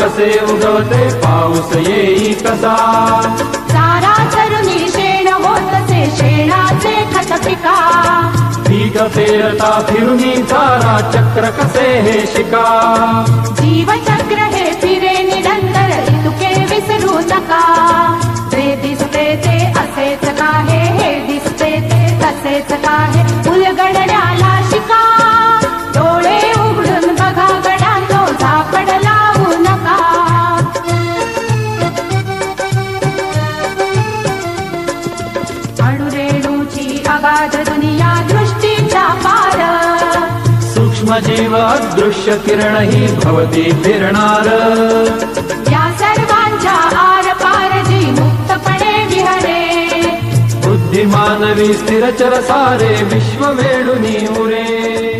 कसे उगवते पाऊस येई कसा? सारा तरुणी शेण होतसे शेणाचे खत पिका पीक पेरता फिरुनी सारा चक्र कसे हे शिका? जीवचक्र अगाध दुनिया दृष्टीच्या पार सूक्ष्म जीव अदृश्य किरण ही भवती फिरणार या सर्वांच्या आर पार जी मुक्तपणे विहरे। बुद्धिमानवी स्थिरचर सारे विश्व वेडुनी उरे